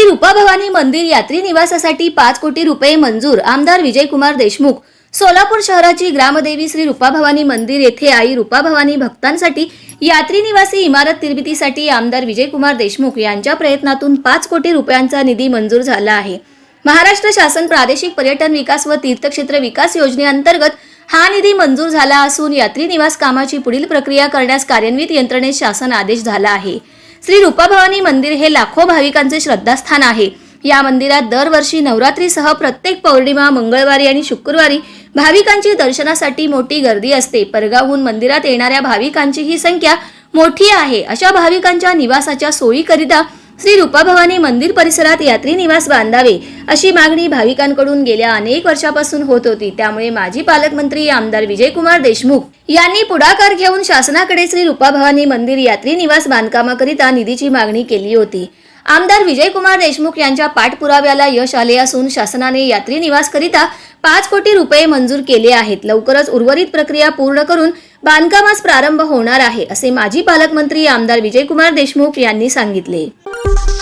श्री रूपाभवानी मंदिर यात्री निवासासाठी पाच कोटी रुपये मंजूर आमदार विजयकुमार देशमुख. सोलापूर शहराची ग्रामदेवी श्री रूपाभवानी मंदिर येथे आई रूपाभवानी भक्तांसाठी यात्री निवासी इमारत निर्मितीसाठी आमदार विजयकुमार देशमुख यांच्या प्रयत्नातून पाच कोटी रुपयांचा निधी मंजूर झाला आहे. महाराष्ट्र शासन प्रादेशिक पर्यटन विकास व तीर्थक्षेत्र विकास योजनेअंतर्गत हा निधी मंजूर झाला असून यात्री निवास कामाची पुढील प्रक्रिया करण्यास कार्यान्वित यंत्रणेत शासन आदेश झाला आहे. श्री रूपाभवानी मंदिर हे लाखो भाविकांचे श्रद्धास्थान आहे. या मंदिरात दरवर्षी नवरात्रीसह प्रत्येक पौर्णिमा मंगळवारी आणि शुक्रवारी भाविकांची दर्शनासाठी मोठी गर्दी असते. परगावहून मंदिरात येणाऱ्या भाविकांची ही संख्या मोठी आहे. अशा भाविकांच्या निवासाच्या सोयीकरिता श्री रूपाभवानी मंदिर परिसरात यात्री निवास बांधावे अशी मागणी भाविकांकडून गेल्या अनेक वर्षापासून होत होती. त्यामुळे माजी पालकमंत्री आमदार विजयकुमार देशमुख यांनी पुढाकार घेऊन शासनाकडे श्री रूपाभवानी मंदिर यात्री निवास बांधकामाकरिता निधीची मागणी केली होती. आमदार विजयकुमार देशमुख यांच्या पाठपुराव्याला यश आले असून शासनाने यात्री निवासकरिता पाच कोटी रुपये मंजूर केले आहेत. लवकरच उर्वरित प्रक्रिया पूर्ण करून बांधकामास प्रारंभ होणार आहे असे माजी पालकमंत्री आमदार विजयकुमार देशमुख यांनी सांगितले. Bye.